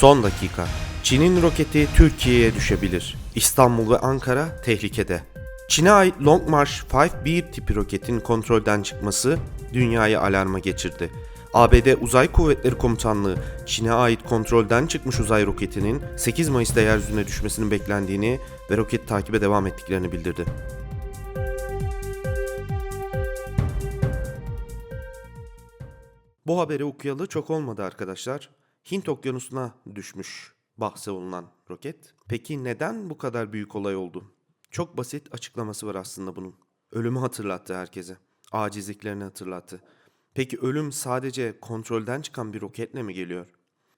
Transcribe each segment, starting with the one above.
Son dakika. Çin'in roketi Türkiye'ye düşebilir. İstanbul ve Ankara tehlikede. Çin'e ait Long March 5B tipi roketin kontrolden çıkması dünyayı alarma geçirdi. ABD Uzay Kuvvetleri Komutanlığı Çin'e ait kontrolden çıkmış uzay roketinin 8 Mayıs'ta yeryüzüne düşmesinin beklendiğini ve roketi takibe devam ettiklerini bildirdi. Bu haberi okuyalı çok olmadı arkadaşlar. Hint okyanusuna düşmüş bahse olunan roket. Peki neden bu kadar büyük olay oldu? Çok basit açıklaması var aslında bunun. Ölümü hatırlattı herkese. Acizliklerini hatırlattı. Peki ölüm sadece kontrolden çıkan bir roketle mi geliyor?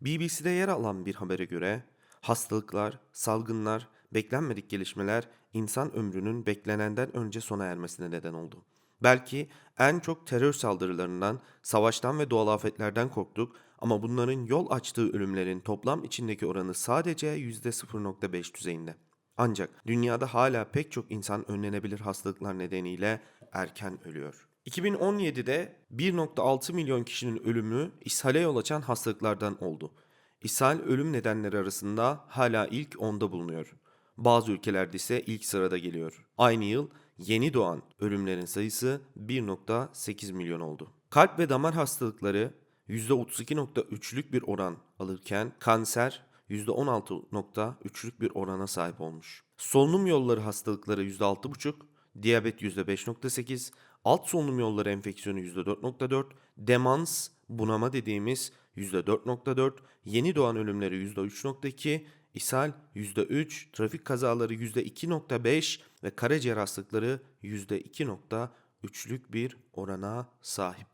BBC'de yer alan bir habere göre hastalıklar, salgınlar, beklenmedik gelişmeler insan ömrünün beklenenden önce sona ermesine neden oldu. Belki en çok terör saldırılarından, savaştan ve doğal afetlerden korktuk ama bunların yol açtığı ölümlerin toplam içindeki oranı sadece %0.5 düzeyinde. Ancak dünyada hala pek çok insan önlenebilir hastalıklar nedeniyle erken ölüyor. 2017'de 1.6 milyon kişinin ölümü ishale yol açan hastalıklardan oldu. İshal ölüm nedenleri arasında hala ilk onda bulunuyor. Bazı ülkelerde ise ilk sırada geliyor. Aynı yıl yeni doğan ölümlerin sayısı 1.8 milyon oldu. Kalp ve damar hastalıkları %32.3'lük bir oran alırken kanser %16.3'lük bir orana sahip olmuş. Solunum yolları hastalıkları %6.5, diyabet %5.8, alt solunum yolları enfeksiyonu %4.4, demans, bunama dediğimiz %4.4, yeni doğan ölümleri %3.2, ishal %3, trafik kazaları %2.5 ve karaciğer hastalıkları %2.3'lük bir orana sahip.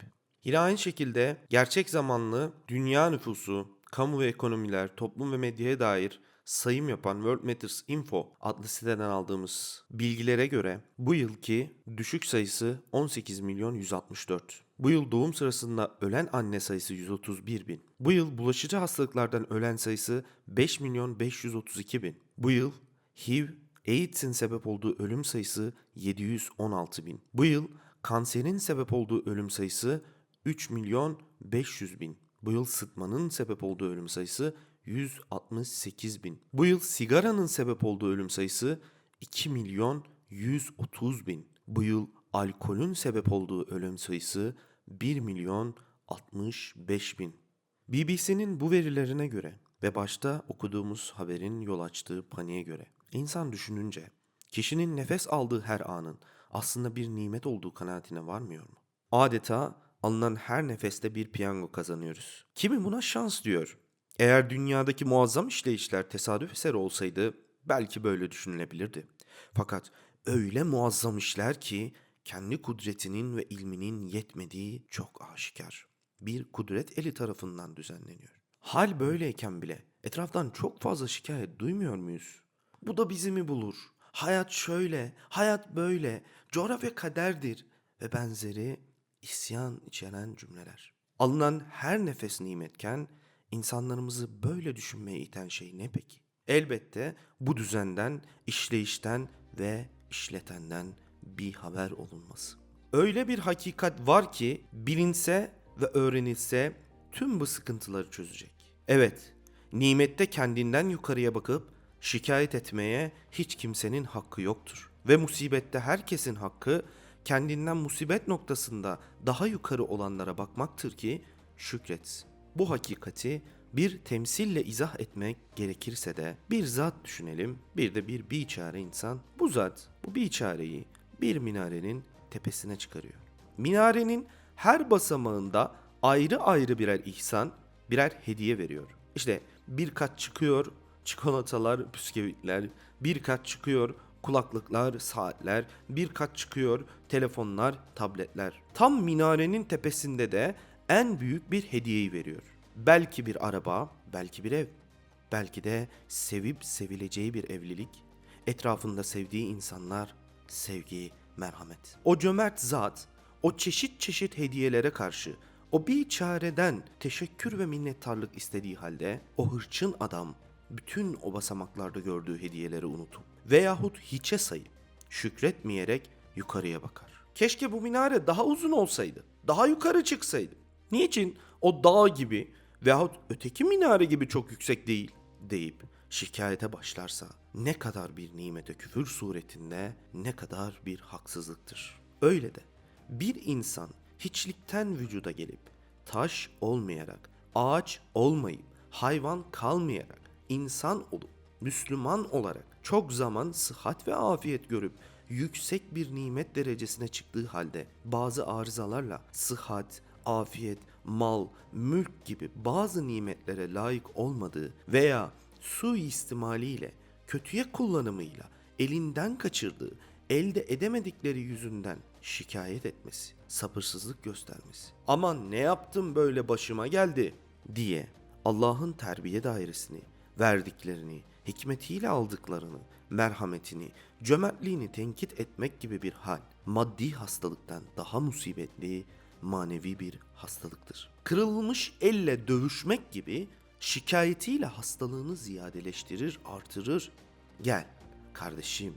Yine aynı şekilde gerçek zamanlı dünya nüfusu, kamu ve ekonomiler, toplum ve medyaya dair sayım yapan World Matters Info adlı siteden aldığımız bilgilere göre bu yılki düşük sayısı 18 milyon 164. Bu yıl doğum sırasında ölen anne sayısı 131 bin. Bu yıl bulaşıcı hastalıklardan ölen sayısı 5 milyon 532 bin. Bu yıl HIV, AIDS'in sebep olduğu ölüm sayısı 716 bin. Bu yıl kanserin sebep olduğu ölüm sayısı 3 milyon 500 bin. Bu yıl sıtmanın sebep olduğu ölüm sayısı 168 bin. Bu yıl sigaranın sebep olduğu ölüm sayısı 2 milyon 130 bin. Bu yıl alkolün sebep olduğu ölüm sayısı 1 milyon 65 bin. BBC'nin bu verilerine göre ve başta okuduğumuz haberin yol açtığı paniğe göre insan düşününce kişinin nefes aldığı her anın aslında bir nimet olduğu kanaatine varmıyor mu? Adeta alınan her nefeste bir piyango kazanıyoruz. Kimi buna şans diyor. Eğer dünyadaki muazzam işleyişler tesadüf eseri olsaydı belki böyle düşünülebilirdi. Fakat öyle muazzam işler ki kendi kudretinin ve ilminin yetmediği çok aşikar. Bir kudret eli tarafından düzenleniyor. Hal böyleyken bile etraftan çok fazla şikayet duymuyor muyuz? Bu da bizi mi bulur? Hayat şöyle, hayat böyle, coğrafya kaderdir ve benzeri isyan içeren cümleler. Alınan her nefes nimetken insanlarımızı böyle düşünmeye iten şey ne peki? Elbette bu düzenden, işleyişten ve işletenden bir haber olunması. Öyle bir hakikat var ki bilinse ve öğrenilse tüm bu sıkıntıları çözecek. Evet, nimette kendinden yukarıya bakıp şikayet etmeye hiç kimsenin hakkı yoktur. Ve musibette herkesin hakkı kendinden musibet noktasında daha yukarı olanlara bakmaktır ki şükretsin. Bu hakikati bir temsille izah etmek gerekirse de bir zat düşünelim, bir de bir biçare insan. Bu zat bu biçareyi bir minarenin tepesine çıkarıyor. Minarenin her basamağında ayrı ayrı birer ihsan, birer hediye veriyor. İşte bir kat çıkıyor çikolatalar, bisküvitler, bir kat çıkıyor kulaklıklar, saatler, bir kat çıkıyor telefonlar, tabletler. Tam minarenin tepesinde de en büyük bir hediyeyi veriyor. Belki bir araba, belki bir ev, belki de sevip sevileceği bir evlilik, etrafında sevdiği insanlar, sevgi, merhamet. O cömert zat, o çeşit çeşit hediyelere karşı o bir çareden teşekkür ve minnettarlık istediği halde o hırçın adam bütün o basamaklarda gördüğü hediyeleri unutup veyahut hiçe sayıp şükretmeyerek yukarıya bakar. Keşke bu minare daha uzun olsaydı, daha yukarı çıksaydı. Niçin o dağ gibi veyahut öteki minare gibi çok yüksek değil deyip şikayete başlarsa ne kadar bir nimete küfür suretinde ne kadar bir haksızlıktır. Öyle de bir insan hiçlikten vücuda gelip taş olmayarak, ağaç olmayıp, hayvan kalmayarak, insan olup, Müslüman olarak çok zaman sıhhat ve afiyet görüp yüksek bir nimet derecesine çıktığı halde bazı arızalarla sıhhat, afiyet, mal, mülk gibi bazı nimetlere layık olmadığı veya suistimaliyle, kötüye kullanımıyla elinden kaçırdığı, elde edemedikleri yüzünden şikayet etmesi, sabırsızlık göstermesi. Aman ne yaptım böyle başıma geldi diye Allah'ın terbiye dairesini, verdiklerini, hikmetiyle aldıklarını, merhametini, cömertliğini tenkit etmek gibi bir hal, maddi hastalıktan daha musibetli, manevi bir hastalıktır. Kırılmış elle dövüşmek gibi şikayetiyle hastalığını ziyadeleştirir, artırır. Gel kardeşim,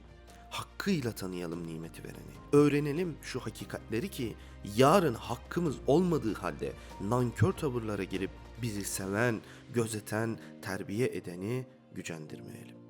hakkıyla tanıyalım nimeti vereni. Öğrenelim şu hakikatleri ki yarın hakkımız olmadığı halde nankör tavırlara girip bizi seven, gözeten, terbiye edeni gücendirmeyelim.